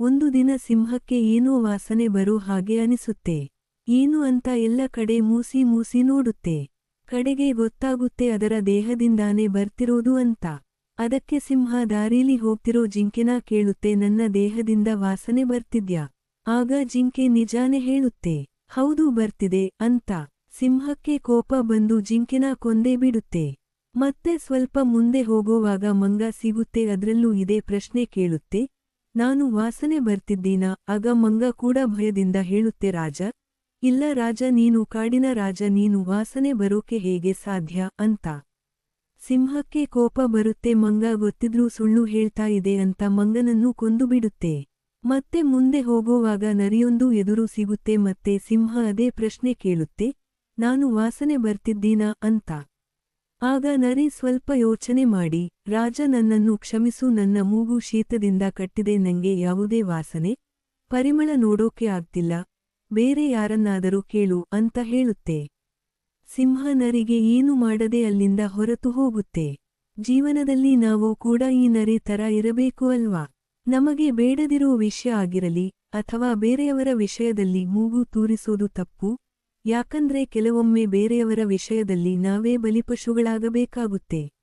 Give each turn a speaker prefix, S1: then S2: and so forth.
S1: ಒಂದು ದಿನ ಸಿಂಹಕ್ಕೆ ಏನೋ ವಾಸನೆ ಬರೋ ಹಾಗೆ ಅನಿಸುತ್ತೆ. ಏನು ಅಂತ ಎಲ್ಲ ಕಡೆ ಮೂಸಿ ಮೂಸಿ ನೋಡುತ್ತೆ. ಕಡೆಗೆ ಗೊತ್ತಾಗುತ್ತೆ ಅದರ ದೇಹದಿಂದಾನೇ ಬರ್ತಿರೋದು ಅಂತ. ಅದಕ್ಕೆ ಸಿಂಹ ದಾರೀಲಿ ಹೋಗ್ತಿರೋ ಜಿಂಕೆನ ಕೇಳುತ್ತೆ, ನನ್ನ ದೇಹದಿಂದ ವಾಸನೆ ಬರ್ತಿದ್ಯಾ? ಆಗ ಜಿಂಕೆ ನಿಜಾನೇ ಹೇಳುತ್ತೆ, ಹೌದು ಬರ್ತಿದೆ ಅಂತ. ಸಿಂಹಕ್ಕೆ ಕೋಪ ಬಂದು ಜಿಂಕೆನ ಕೊಂದೇ ಬಿಡುತ್ತೆ. ಮತ್ತೆ ಸ್ವಲ್ಪ ಮುಂದೆ ಹೋಗೋವಾಗ ಮಂಗ ಸಿಗುತ್ತೆ, ಅದ್ರಲ್ಲೂ ಇದೇ ಪ್ರಶ್ನೆ ಕೇಳುತ್ತೆ ನಾನು ವಾಸನೆ ಬರ್ತಿದ್ದೀನಾ, ಆಗ ಮಂಗ ಕೂಡ ಭಯದಿಂದ ಹೇಳುತ್ತೆ, ರಾಜ. ಇಲ್ಲ, ರಾಜ, ನೀನು ಕಾಡಿನ ರಾಜ, ನೀನು ವಾಸನೆ ಬರೋಕೆ ಹೇಗೆ ಸಾಧ್ಯ ಅಂತ. ಸಿಂಹಕ್ಕೆ ಕೋಪ ಬರುತ್ತೆ, ಮಂಗ ಗೊತ್ತಿದ್ರೂ ಸುಳ್ಳು ಹೇಳ್ತಾ ಇದೆ ಅಂತ ಮಂಗನನ್ನು ಕೊಂದುಬಿಡುತ್ತೆ. ಮತ್ತೆ ಮುಂದೆ ಹೋಗುವಾಗ ನರಿಯೊಂದು ಎದುರು ಸಿಗುತ್ತೆ, ಮತ್ತೆ ಸಿಂಹ ಅದೇ ಪ್ರಶ್ನೆ ಕೇಳುತ್ತೆ, ನಾನು ವಾಸನೆ ಬರ್ತಿದ್ದೀನಾ ಅಂತ. ಆಗ ನರಿ ಸ್ವಲ್ಪ ಯೋಚನೆ ಮಾಡಿ, ರಾಜ ನನ್ನನ್ನು ಕ್ಷಮಿಸು, ನನ್ನ ಮೂಗು ಶೀತದಿಂದ ಕಟ್ಟಿದೆ, ನಂಗೆ ಯಾವುದೇ ವಾಸನೆ, ಪರಿಮಳ ನೋಡೋಕೆ ಆಗ್ತಿಲ್ಲ, ಬೇರೆ ಯಾರನ್ನಾದರೂ ಕೇಳು ಅಂತ ಹೇಳುತ್ತೆ. ಸಿಂಹ ನರಿಗೆ ಏನು ಮಾಡದೆ ಅಲ್ಲಿಂದ ಹೊರತು ಹೋಗುತ್ತೆ. ಜೀವನದಲ್ಲಿ ನಾವು ಕೂಡ ಈ ನರಿ ತರ ಇರಬೇಕು ಅಲ್ವಾ? ನಮಗೆ ಬೇಡದಿರೋ ವಿಷಯ ಆಗಿರಲಿ, ಅಥವಾ ಬೇರೆಯವರ ವಿಷಯದಲ್ಲಿ ಮೂಗು ತೂರಿಸೋದು ತಪ್ಪು? ಯಾಕಂದ್ರೆ ಕೆಲವೊಮ್ಮೆ ಬೇರೆಯವರ ವಿಷಯದಲ್ಲಿ ನಾವೇ ಬಲಿಪಶುಗಳಾಗಬೇಕಾಗುತ್ತೆ.